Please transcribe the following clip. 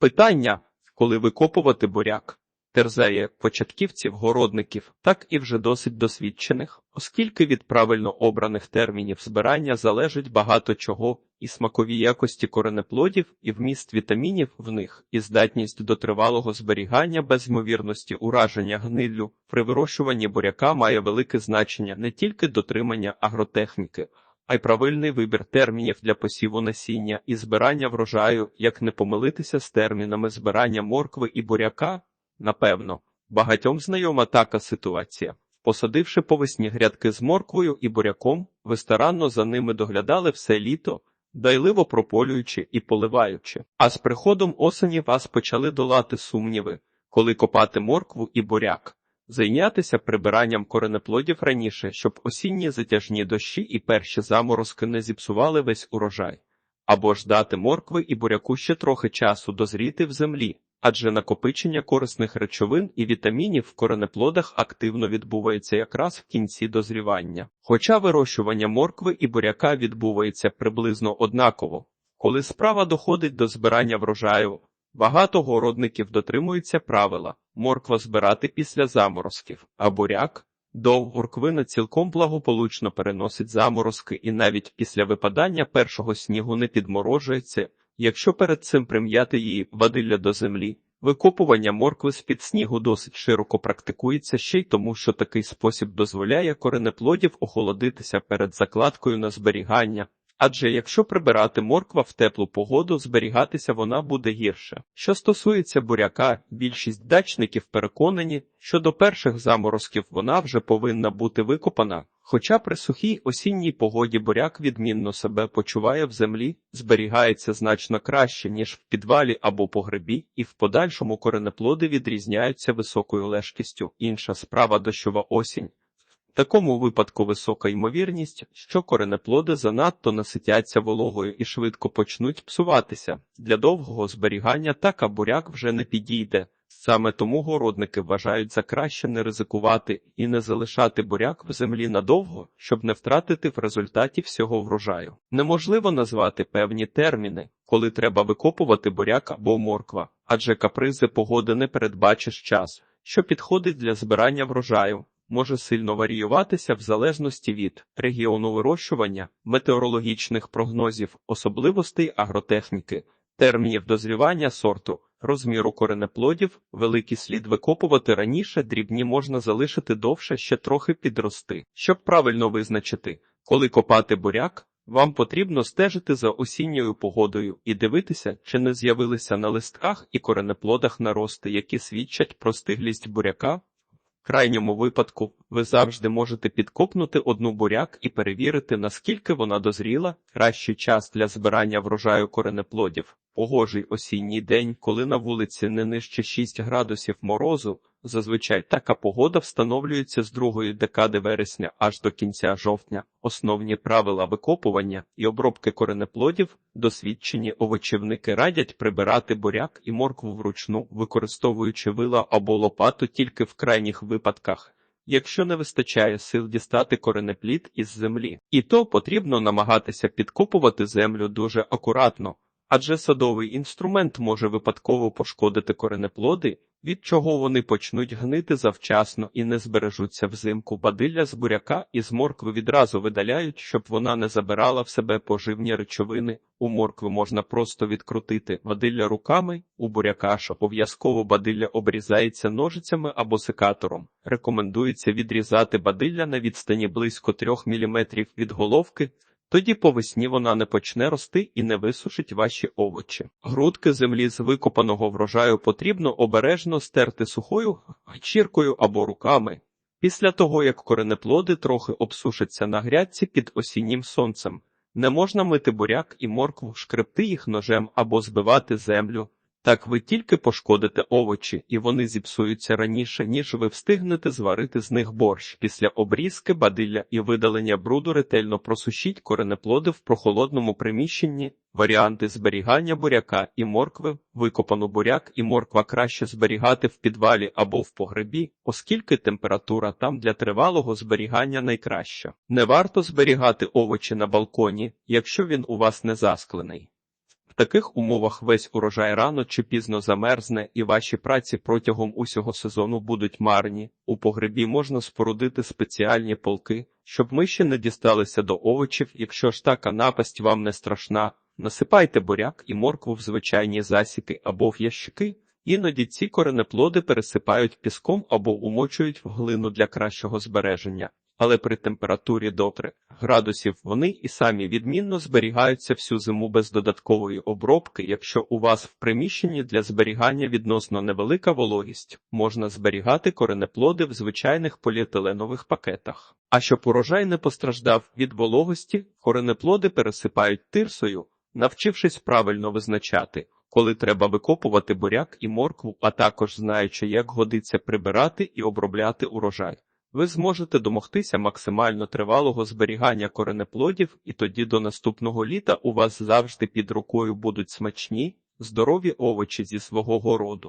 Питання, коли викопувати буряк, терзає як початківців, городників, так і вже досить досвідчених, оскільки від правильно обраних термінів збирання залежить багато чого, і смакові якості коренеплодів, і вміст вітамінів в них, і здатність до тривалого зберігання без ймовірності ураження гниллю. При вирощуванні буряка має велике значення не тільки дотримання агротехніки, а й правильний вибір термінів для посіву насіння і збирання врожаю, як не помилитися з термінами збирання моркви і буряка. Напевно, багатьом знайома така ситуація. Посадивши по весні грядки з морквою і буряком, ви старанно за ними доглядали все літо, дайливо прополюючи і поливаючи. А з приходом осені вас почали долати сумніви, коли копати моркву і буряк. Зайнятися прибиранням коренеплодів раніше, щоб осінні затяжні дощі і перші заморозки не зіпсували весь урожай, або ж дати моркви і буряку ще трохи часу дозріти в землі, адже накопичення корисних речовин і вітамінів в коренеплодах активно відбувається якраз в кінці дозрівання. Хоча вирощування моркви і буряка відбувається приблизно однаково. Коли справа доходить до збирання врожаю, багато городників дотримуються правила морква збирати після заморозків, а буряк довгорквина цілком благополучно переносить заморозки і навіть після випадання першого снігу не підморожується, якщо перед цим прим'яти її вадилля до землі. Викопування моркви з-під снігу досить широко практикується ще й тому, що такий спосіб дозволяє коренеплодів охолодитися перед закладкою на зберігання, адже якщо прибирати морква в теплу погоду, зберігатися вона буде гірше. Що стосується буряка, більшість дачників переконані, що до перших заморозків вона вже повинна бути викопана. Хоча при сухій осінній погоді буряк відмінно себе почуває в землі, зберігається значно краще, ніж в підвалі або погребі, і в подальшому коренеплоди відрізняються високою лежкістю. Інша справа дощова осінь. Такому випадку висока ймовірність, що коренеплоди занадто наситяться вологою і швидко почнуть псуватися. Для довгого зберігання така буряк вже не підійде. Саме тому городники вважають за краще не ризикувати і не залишати буряк в землі надовго, щоб не втратити в результаті всього врожаю. Неможливо назвати певні терміни, коли треба викопувати буряк або морква, адже капризи погоди не передбачиш час, що підходить для збирання врожаю. Може сильно варіюватися в залежності від регіону вирощування, метеорологічних прогнозів, особливостей агротехніки, термінів дозрівання сорту, розміру коренеплодів, великий слід викопувати раніше, дрібні можна залишити довше ще трохи підрости. Щоб правильно визначити, коли копати буряк, вам потрібно стежити за осінньою погодою і дивитися, чи не з'явилися на листках і коренеплодах нарости, які свідчать про стиглість буряка. Крайньому випадку ви завжди можете підкопнути одну буряк і перевірити, наскільки вона дозріла. Кращий час для збирання врожаю коренеплодів. Погожий осінній день, коли на вулиці не нижче 6 градусів морозу. Зазвичай така погода встановлюється з другої декади вересня аж до кінця жовтня. Основні правила викопування і обробки коренеплодів досвідчені овочівники радять прибирати буряк і моркву вручну, використовуючи вила або лопату тільки в крайніх випадках. Якщо не вистачає сил дістати коренеплід із землі, і то потрібно намагатися підкопувати землю дуже акуратно, адже садовий інструмент може випадково пошкодити коренеплоди, від чого вони почнуть гнити завчасно і не збережуться взимку. Бадилля з буряка і з моркви відразу видаляють, щоб вона не забирала в себе поживні речовини. У моркви можна просто відкрутити бадилля руками, у буряка ж обов'язково бадилля обрізається ножицями або секатором. Рекомендується відрізати бадилля на відстані близько 3 мм від головки. Тоді по весні вона не почне рости і не висушить ваші овочі. Грудки землі з викопаного врожаю потрібно обережно стерти сухою гачіркою або руками. Після того, як коренеплоди трохи обсушаться на грядці під осіннім сонцем, не можна мити буряк і моркву, шкребти їх ножем або збивати землю. Так ви тільки пошкодите овочі, і вони зіпсуються раніше, ніж ви встигнете зварити з них борщ. Після обрізки бадилля і видалення бруду ретельно просушіть коренеплоди в прохолодному приміщенні. Варіанти зберігання буряка і моркви, викопану буряк і морква краще зберігати в підвалі або в погребі, оскільки температура там для тривалого зберігання найкраща. Не варто зберігати овочі на балконі, якщо він у вас не засклений. Таких умовах весь урожай рано чи пізно замерзне, і ваші праці протягом усього сезону будуть марні. У погребі можна спорудити спеціальні полки, щоб миші не дісталися до овочів, якщо ж така напасть вам не страшна. Насипайте буряк і моркву в звичайні засіки або в ящики. Іноді ці коренеплоди пересипають піском або умочують в глину для кращого збереження, але при температурі до 3 градусів вони і самі відмінно зберігаються всю зиму без додаткової обробки. Якщо у вас в приміщенні для зберігання відносно невелика вологість, можна зберігати коренеплоди в звичайних поліетиленових пакетах. А щоб урожай не постраждав від вологості, коренеплоди пересипають тирсою, навчившись правильно визначати коли треба викопувати буряк і моркву, а також знаючи, як годиться прибирати і обробляти урожай. Ви зможете домогтися максимально тривалого зберігання коренеплодів, і тоді до наступного літа у вас завжди під рукою будуть смачні, здорові овочі зі свого городу.